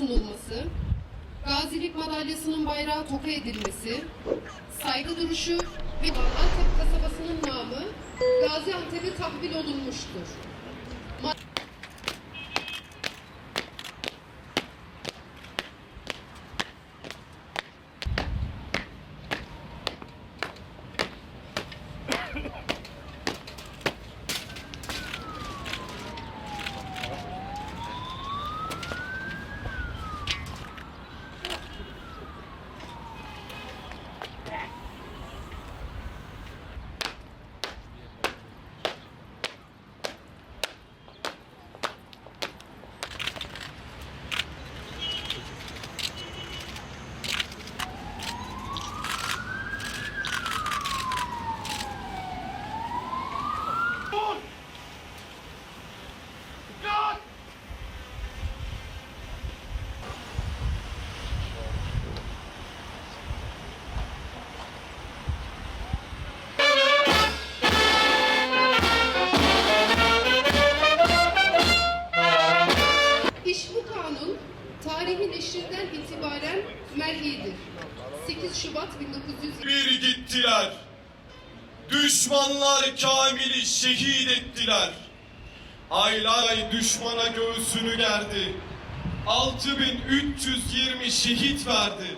sunulması, gazilik madalyasının bayrağı toka edilmesi, saygı duruşu ve Antep kasabasının namı Gaziantep'e tahvil olunmuştur. Tarihi neşrinden itibaren mer'idir. 8 Şubat 1900 Bir gittiler. Düşmanlar Kamil'i şehit ettiler. Aylar ay düşmana göğsünü gerdi. 6320 şehit verdi.